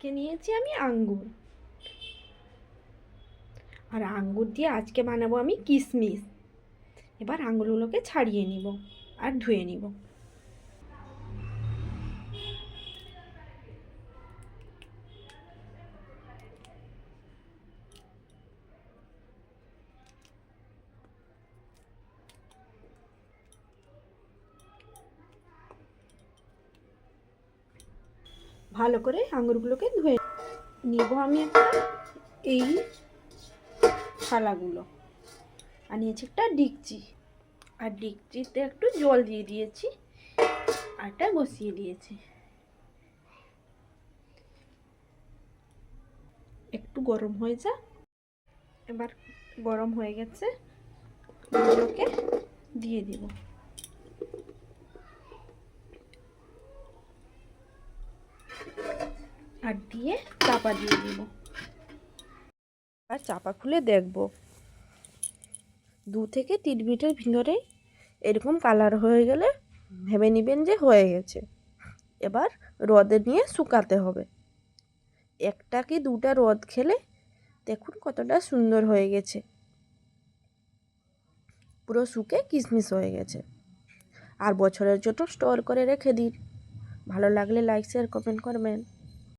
আজকে নিয়েছি আমি আঙ্গুর। আর আঙ্গুর দিয়ে আজকে বানাবো আমি কিশমিশ এবার আঙ্গুরগুলোকে ছাড়িয়ে নিব আর ধুয়ে নিব। ভালো করে আঙুরগুলোকে ধুয়ে নিব আমি একটা এই থালাগুলো। আর নিয়েছি একটা ডিকচি। আর ডিকচিতে একটু জল দিয়ে দিয়েছি একটা বসিয়ে দিয়েছি। একটু গরম হয়ে যা এবার গরম হয়ে গেছে দিয়ে দিব। আর দিয়ে চাপা দিয়ে দিব। আর চাপা খুলে দেখব। দু থেকে তিন মিনিটের ভিতরে এরকম কালার হয়ে গেলে ভেবে নেবেন যে হয়ে গেছে। এবার রদে নিয়ে শুকাতে হবে। একটা কি দুটা রদ খেলে দেখুন কতটা সুন্দর হয়ে গেছে। পুরো শুকে কিশমিশ হয়ে গেছে। আর বছরের জন্য স্টোর করে রেখে দিন। ভালো লাগলে লাইক, শেয়ার, কমেন্ট করবেন।